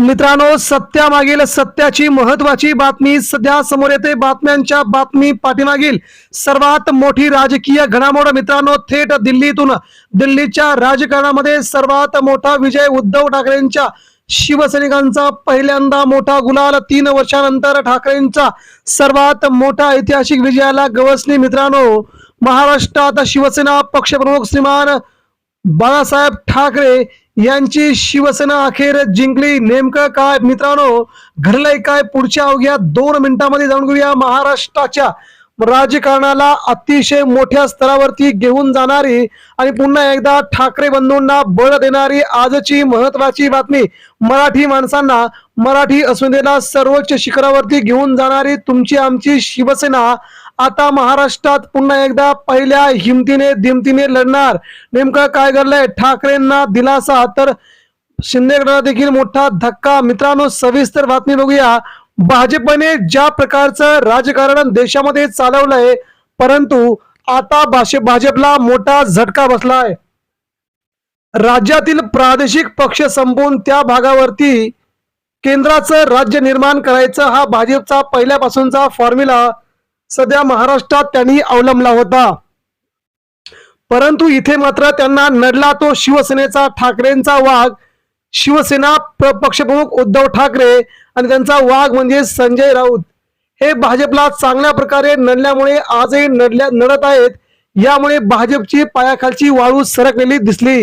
मित्रांनो सत्यामागील सत्याची महत्वाची बातमी सध्या समोर येते. बातम्यांच्या बातमी पाठीमागील सर्वात मोठी राजकीय घडामोड मित्रांनो थेट दिल्लीतून. दिल्लीच्या राजकारणामध्ये सर्वात मोठा विजय उद्धव ठाकरेंच्या शिवसैनिकांचा पहिल्यांदा मोठा गुलाल तीन वर्षानंतर ठाकरेंचा सर्वात मोठा ऐतिहासिक विजयाला गवसली मित्रांनो. महाराष्ट्रात शिवसेना पक्षप्रमुख श्रीमान बाळासाहेब ठाकरे यांची शिवसेना अखेर जिंकली. नेमकं काय? मित्रांनो घडलंय काय? पुढच्या अवघ्या दोन मिनिटांमध्ये जाऊन घेऊया महाराष्ट्राच्या राजकारणाला अतिशय मोठ्या स्तरावरती घेऊन जाणारी आणि पुन्हा एकदा ठाकरे बंधूंना बळ देणारी आजची महत्वाची बातमी मराठी माणसांना मराठी अस्मितेला सर्वोच्च शिखरावरती घेऊन जाणारी तुमची आमची शिवसेना आता महाराष्ट्रात पुन्हा एकदा पहिल्या हिमतीने दिमतीने लढणार. नेमकं काय घडलंय? ठाकरेंना दिलासा तर शिंदेगडाला देखील मोठा धक्का. मित्रांनो सविस्तर बातमी बघूया. भाजपने ज्या प्रकारचं राजकारण देशामध्ये चालवलंय परंतु आता भाजपला मोठा झटका बसलाय. राज्यातील प्रादेशिक पक्ष संपवून त्या भागावरती केंद्राचं राज्य निर्माण करायचं हा भाजपचा पहिल्यापासूनचा फॉर्म्युला सध्या महाराष्ट्रात त्यांनी अवलंबला होता. परंतु इथे मात्र त्यांना नडला तो शिवसेनेचा ठाकरेंचा वाघ. शिवसेना पक्षप्रमुख उद्धव ठाकरे आणि त्यांचा वाघ म्हणजे संजय राऊत. हे भाजपला चांगल्या प्रकारे नडल्यामुळे आजही नडल्या नडत आहेत. यामुळे भाजपची पायाखालची वाळू सरकलेली दिसली.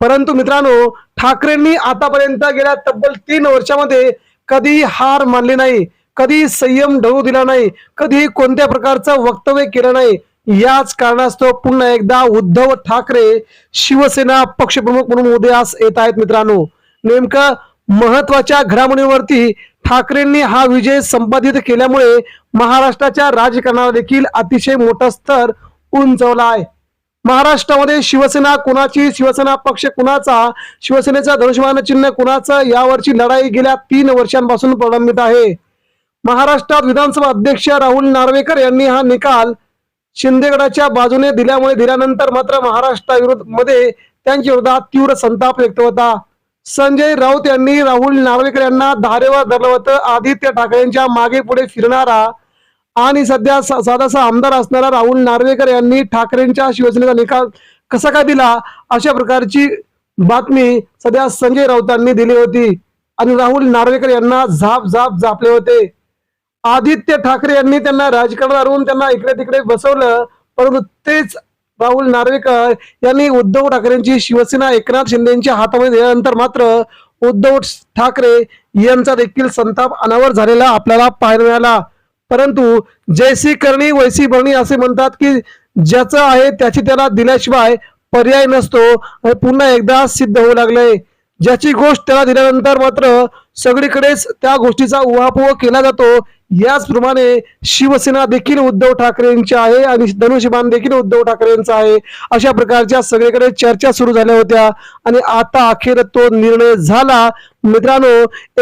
परंतु मित्रांनो ठाकरेंनी आतापर्यंत गेल्या तब्बल तीन वर्षामध्ये कधी हार मानली नाही. कधी संयम ढळू दिला नाही कधी कोणत्या प्रकारचं वक्तव्य केलं नाही याच कारणास्तव पुन्हा एकदा उद्धव ठाकरे शिवसेना पक्षप्रमुख म्हणून उदयास येत आहेत मित्रांनो. नेमकं महत्त्वाच्या घडामोडीवरती ठाकरेंनी हा विजय संपादित केल्यामुळे महाराष्ट्राच्या राजकारणाला देखील अतिशय मोठा स्तर उंचवला आहे. महाराष्ट्रामध्ये शिवसेना कुणाची शिवसेना पक्ष कुणाचा शिवसेनेचा धनुष्यमान चिन्ह कुणाचं यावरची लढाई गेल्या तीन वर्षांपासून प्रलंबित आहे. महाराष्ट्रात विधानसभा अध्यक्ष राहुल नार्वेकर यांनी हा निकाल शिंदेगडाच्या बाजूने दिल्यामुळे दिल्यानंतर मात्र महाराष्ट्राविरोधमध्ये त्यांच्या विरोधात तीव्र संताप व्यक्त होता. संजय राऊत यांनी राहुल नार्वेकर यांना धारेवर धरलं होतं. आदित्य ठाकरेंच्या मागे पुढे फिरणारा आणि सध्या सा- साधासा आमदार असणारा राहुल नार्वेकर यांनी ठाकरेंच्या शिवसेनेचा निकाल कसा काय दिला? अशा प्रकारची बातमी सध्या संजय राऊतांनी दिली होती. आणि राहुल नार्वेकर यांना झाप झाप झापले होते. आदित्य ठाकरे यांनी त्यांना राजकारण हरवून त्यांना इकडे तिकडे बसवलं. परंतु तेच राहुल नार्वेकर यांनी उद्धव ठाकरेंची शिवसेना एकनाथ शिंदेच्या हातामध्ये दिल्यानंतर मात्र उद्धव ठाकरे यांचा देखील संताप अनावर झालेला आपल्याला पाहायला मिळाला. परंतु जैसी करणी वैसी भरणी असे म्हणतात की ज्याचं आहे त्याची त्याला दिल्याशिवाय पर्याय नसतो. पुन्हा एकदा सिद्ध होऊ लागलंय. ज्याची गोष्ट त्याला दिल्यानंतर मात्र सगळीकडेच त्या गोष्टीचा उहापोह केला जातो. याचप्रमाणे शिवसेना देखील उद्धव ठाकरेंची आहे आणि धनुष्यबाण देखील उद्धव ठाकरेंचा आहे. अशा प्रकारच्या सगळीकडे चर्चा सुरू झाल्या होत्या आणि आता अखेर तो निर्णय झाला. मित्रांनो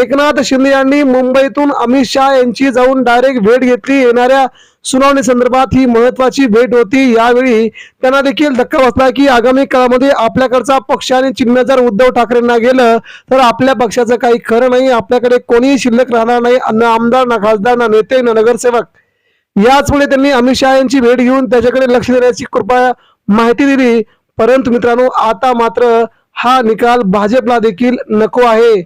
एकनाथ शिंदे यांनी मुंबईतून अमित शहा यांची जाऊन डायरेक्ट भेट घेतली. येणाऱ्या सुनावणी संदर्भात ही महत्वाची भेट होती. यावेळी त्यांना देखील धक्का बसला की आगामी काळामध्ये आपल्याकडचा पक्ष आणि चिन्ह जर उद्धव ठाकरेंना गेलं तर आपल्या पक्षाचं काही खरं नाही. नाही आपल्याकडे कोणीही शिल्लक राहणार नाही ना आमदार ना खासदार ना नेते ना नगरसेवक. याचमुळे त्यांनी अमित शहा यांची भेट घेऊन त्याच्याकडे लक्ष देण्याची कृपया माहिती दिली. परंतु मित्रांनो आता मात्र हा निकाल भाजपला देखील नको आहे.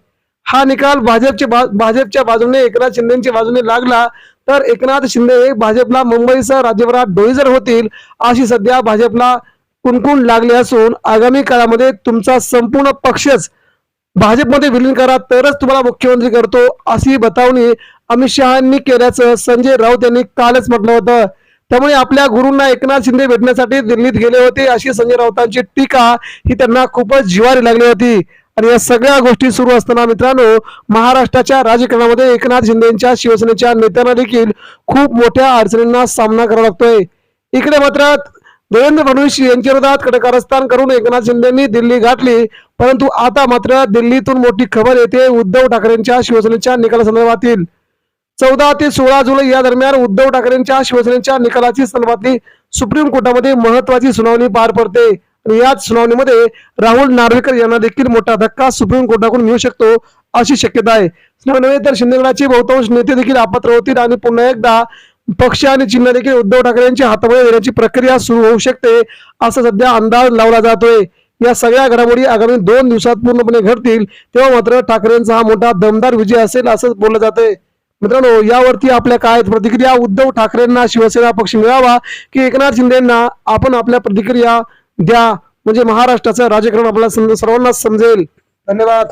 हा निकाल भाजपचे भाजपच्या बाजूने एकनाथ शिंदेच्या बाजूने लागला तर एकनाथ शिंदे हे भाजपला मुंबईसह राज्यभरात डोईजर होतील अशी सध्या भाजपला कुणकुण लागली असून आगामी काळामध्ये तुमचा संपूर्ण पक्षच भाजपमध्ये विलीन करा तरच तुम्हाला मुख्यमंत्री करतो अशी बतावणी अमित शहानी केल्याचं संजय राऊत यांनी कालच म्हटलं होतं. त्यामुळे आपल्या गुरूंना एकनाथ शिंदे भेटण्यासाठी दिल्लीत गेले होते अशी संजय राऊतांची टीका ही त्यांना खूपच जिवारी लागली होती. आणि या सगळ्या गोष्टी सुरू असताना मित्रांनो महाराष्ट्राच्या राजकारणामध्ये एकनाथ शिंदेच्या शिवसेनेच्या नेत्यांना देखील खूप मोठ्या अडचणींना सामना करावा लागतोय. इकडे मात्र देवेंद्र फडणवीस यांच्या विरोधात कडकारस्थान करून एकनाथ शिंदेनी दिल्ली गाठली. परंतु आता मात्र दिल्लीतून मोठी खबर येते उद्धव ठाकरेंच्या शिवसेनेच्या निकालासंदर्भातील. चौदा ते सोळा जुलै या दरम्यान उद्धव ठाकरेंच्या शिवसेनेच्या निकालाची संदर्भातली सुप्रीम कोर्टामध्ये महत्वाची सुनावणी पार पडते. आणि याच सुनावणीमध्ये राहुल नार्वेकर यांना देखील मोठा धक्का सुप्रीम कोर्टाकडून मिळू शकतो अशी शक्यता आहे. नव्हे तर शिंदेगडाचे बहुतांश नेते देखील अपात्र होतील आणि पुन्हा एकदा पक्ष आणि चिन्ह देखील उद्धव ठाकरे यांच्या हातामध्ये देण्याची प्रक्रिया सुरू होऊ शकते असा सध्या अंदाज लावला जातोय. या सगळ्या घडामोडी आगामी दोन दिवसात पूर्णपणे घडतील तेव्हा मात्र ठाकरेंचा हा मोठा दमदार विजय असेल असं बोललं जातंय. मित्रांनो यावरती आपल्या काय प्रतिक्रिया? उद्धव ठाकरेंना शिवसेना पक्ष मिळावा की एकनाथ शिंदेना आपण आपल्या प्रतिक्रिया द्या? म्हणजे महाराष्ट्राचं राजकारण आपल्याला समज- सर्वांना समजेल. धन्यवाद.